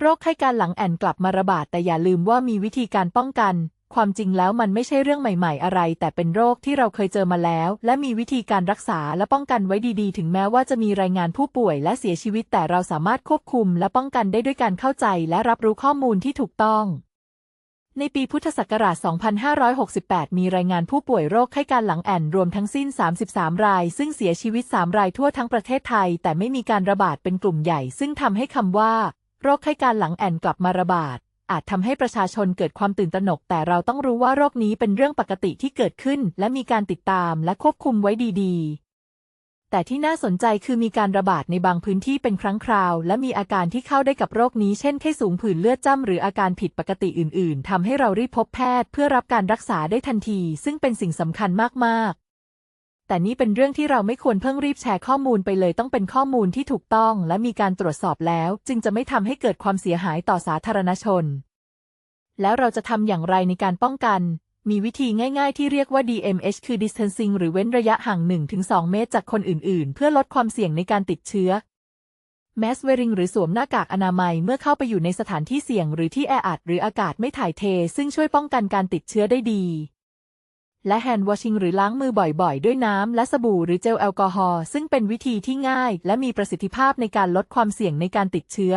โรคไข้การหลังแอนกลับมาระบาดแต่อย่าลืมว่ามีวิธีการป้องกัน ความจริงแล้วมันไม่ใช่เรื่องใหม่ ๆ อะไร แต่เป็นโรคที่เราเคยเจอมาแล้ว และมีวิธีการรักษาและป้องกันไว้ดี ๆ ถึงแม้ว่าจะมีรายงานผู้ป่วยและเสียชีวิต แต่เราสามารถควบคุมและป้องกันได้ด้วยการเข้าใจและรับรู้ข้อมูลที่ถูกต้องในปีพุทธศักราช 2568 มีรายงานผู้ป่วยโรคไข้การหลังแอนรวมทั้งสิ้น 33 ราย ซึ่งเสียชีวิต 3 รายทั่วทั้งประเทศไทย แต่ไม่มีการระบาดเป็นกลุ่มใหญ่ ซึ่งทำให้คำว่า โรคไข้การหลังแอนกลับมาระบาด อาจทำให้ประชาชนเกิดความตื่นตระหนก แต่เราต้องรู้ว่าโรคนี้เป็นเรื่องปกติที่เกิดขึ้น และมีการติดตามและควบคุมไว้ดีๆ แต่ที่น่าสนใจคือมีการระบาดในบางพื้นที่เป็นครั้งคราว และมีอาการที่เข้าได้กับโรคนี้ เช่นไข้สูงผื่นเลือดจ้ำหรืออาการผิดปกติอื่น ๆทำให้เรารีบพบแพทย์ เพื่อรับการรักษาได้ทันที ซึ่งเป็นสิ่งสำคัญมากๆ แต่นี่เป็นเรื่องที่เราไม่ควรเพิ่งรีบแชร์ข้อมูลไปเลยต้องเป็นข้อมูลที่ถูกต้อง และมีการตรวจสอบแล้ว จึงจะไม่ทำให้เกิดความเสียหายต่อสาธารณชน แล้วเราจะทำอย่างไรในการป้องกัน มีวิธีง่าย ๆ ที่เรียกว่า DMH คือ distancing หรือเว้นระยะห่าง 1-2 เมตรจากคนอื่น ๆ เพื่อลดความเสี่ยงในการติดเชื้อ Mask wearing หรือสวมหน้ากากอนามัยเมื่อเข้าไปอยู่ในสถานที่เสี่ยงหรือที่แออัดหรืออากาศไม่ถ่ายเท ซึ่งช่วยป้องกันการติดเชื้อได้ดี และ hand washing หรือล้างมือบ่อยๆ ด้วยน้ำและสบู่หรือเจลแอลกอฮอล์ซึ่งเป็นวิธีที่ง่าย และมีประสิทธิภาพในการลดความเสี่ยงในการติดเชื้อ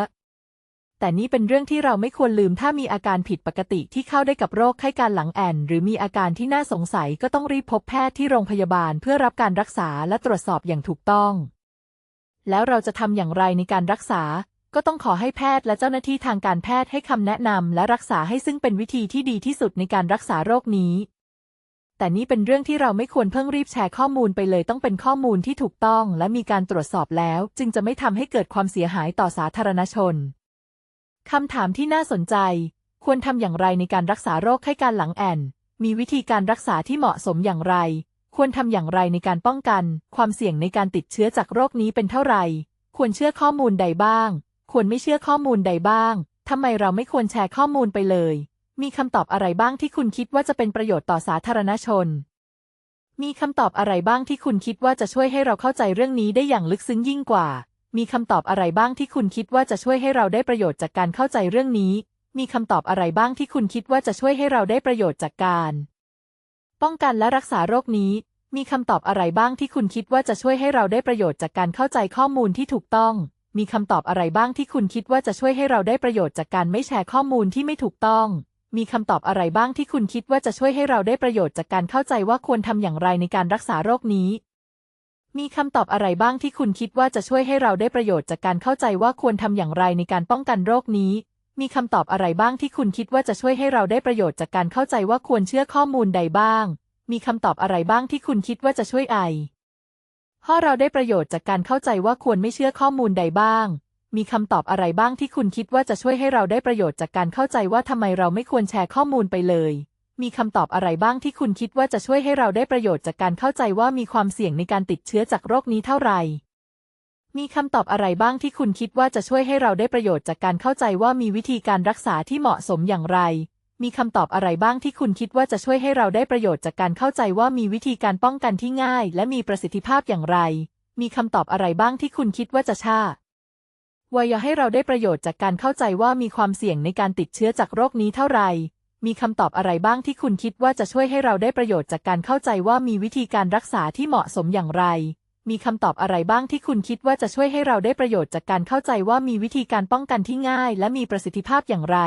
แต่นี่เป็นเรื่องที่เราไม่ควรลืมถ้ามีอาการผิดปกติที่เข้าได้กับโรคไข้การหลังแอนหรือมีอาการที่น่าสงสัยก็ต้องรีบพบแพทย์ที่โรงพยาบาลเพื่อรับการรักษาและตรวจสอบอย่างถูกต้อง แล้วเราจะทำอย่างไรในการรักษาก็ต้องขอให้แพทย์และเจ้าหน้าที่ทางการแพทย์ให้คำแนะนำและรักษาให้ซึ่งเป็นวิธีที่ดีที่สุดในการรักษาโรคนี้ แต่นี่เป็นเรื่องที่เราไม่ควรเพิ่งรีบแชร์ข้อมูลไปเลยต้องเป็นข้อมูลที่ถูกต้อง และมีการตรวจสอบแล้ว จึงจะไม่ทำให้เกิดความเสียหายต่อสาธารณชนคำถามที่น่าสนใจ ควรทำอย่างไรในการรักษาโรคไข้การหลังแอน มีวิธีการรักษาที่เหมาะสมอย่างไร ควรทำอย่างไรในการป้องกัน ความเสี่ยงในการติดเชื้อจากโรคนี้เป็นเท่าไหร่ ควรเชื่อข้อมูลใดบ้าง ควรไม่เชื่อข้อมูลใดบ้างทำไมเราไม่ควรแชร์ข้อมูลไปเลย มีคำตอบอะไรบ้างที่คุณคิดว่าจะเป็นประโยชน์ต่อสาธารณชน มีคำตอบอะไรบ้างที่คุณคิดว่าจะช่วยให้เราเข้าใจเรื่องนี้ได้อย่างลึกซึ้งยิ่งกว่า มีคำตอบอะไรบ้างที่คุณคิดว่าจะช่วยให้เราได้ประโยชน์จากการเข้าใจเรื่องนี้ มีคำตอบอะไรบ้างที่คุณคิดว่าจะช่วยให้เราได้ประโยชน์จากการ ป้องกันและรักษาโรคนี้ มีคำตอบอะไรบ้างที่คุณคิดว่าจะช่วยให้เราได้ประโยชน์จากการเข้าใจข้อมูลที่ถูกต้องมีคำตอบอะไรบ้างที่คุณคิดว่าจะช่วยให้เราได้ประโยชน์จากการไม่แชร์ข้อมูลที่ไม่ถูกต้อง มีคำตอบอะไรบ้างที่คุณคิดว่าจะช่วยให้เราได้ประโยชน์จากการเข้าใจว่าควรทำอย่างไรในการรักษาโรคนี้ มีคำตอบอะไรบ้างที่คุณคิดว่าจะช่วยให้เราได้ประโยชน์จากการเข้าใจว่าควรทำอย่างไรในการป้องกันโรคนี้ มีคำตอบอะไรบ้างที่คุณคิดว่าจะช่วยให้เราได้ประโยชน์จากการเข้าใจว่าควรเชื่อข้อมูลใดบ้าง มีคำตอบอะไรบ้างที่คุณคิดว่าจะช่วยไอพ่อเราได้ประโยชน์จากการเข้าใจว่าควรไม่เชื่อข้อมูลใดบ้าง มีคำตอบอะไรบ้างที่คุณคิดว่าจะช่วยให้เราได้ประโยชน์จากการเข้าใจว่าทำไมเราไม่ควรแชร์ข้อมูลไปเลย มีคำตอบอะไรบ้างที่คุณคิดว่าจะช่วยให้เราได้ประโยชน์จากการเข้าใจว่ามีความเสี่ยงในการติดเชื้อจากโรคนี้เท่าไหร่ มีคำตอบอะไรบ้างที่คุณคิดว่าจะช่วยให้เราได้ประโยชน์จากการเข้าใจว่ามีวิธีการรักษาที่เหมาะสมอย่างไร มีคำตอบอะไรบ้างที่คุณคิดว่าจะช่วยให้เราได้ประโยชน์จากการเข้าใจว่ามีวิธีการป้องกันที่ง่าย และมีประสิทธิภาพอย่างไร มีคำตอบอะไรบ้างที่คุณคิดว่าจะช่ วายให้เราได้ประโยชน์จากการเข้าใจว่ามีความเสี่ยงในการติดเชื้อจากโรคนี้เท่าไหร่ มีคำตอบอะไรบ้างที่คุณคิดว่าจะช่วยให้เราได้ประโยชน์จากการเข้าใจว่ามีวิธีการรักษาที่เหมาะสมอย่างไร มีคำตอบอะไรบ้างที่คุณคิดว่าจะช่วยให้เราได้ประโยชน์จากการเข้าใจว่ามีวิธีการป้องกันที่ง่าย และมีประสิทธิภาพอย่างไร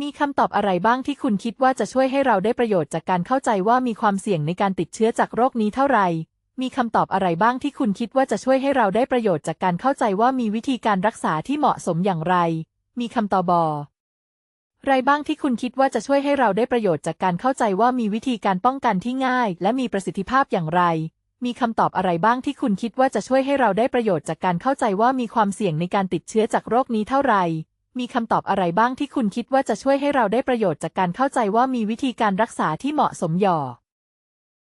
มีคำตอบอะไรบ้างที่คุณคิดว่าจะช่วยให้เราได้ประโยชน์จากการเข้าใจว่ามีความเสี่ยงในการติดเชื้อจากโรคนี้เท่าไหร่ มีคำตอบอะไรบ้างที่คุณคิดว่าจะช่วยให้เราได้ประโยชน์จากการเข้าใจว่ามีวิธีการรักษาที่เหมาะสมอย่างไร มีคำตอบบอไรบ้างที่คุณคิดว่าจะช่วยให้เราได้ประโยชน์จากการเข้าใจว่ามีวิธีการป้องกันที่ง่าย และมีประสิทธิภาพอย่างไร มีคำตอบอะไรบ้างที่คุณคิดว่าจะช่วยให้เราได้ประโยชน์จากการเข้าใจว่ามีความเสี่ยงในการติดเชื้อจากโรคนี้เท่าไหร่มีคำตอบอะไรบ้างที่คุณคิดว่าจะช่วยให้เราได้ประโยชน์จากการเข้าใจว่ามีวิธีการรักษาที่เหมาะสมหย่อ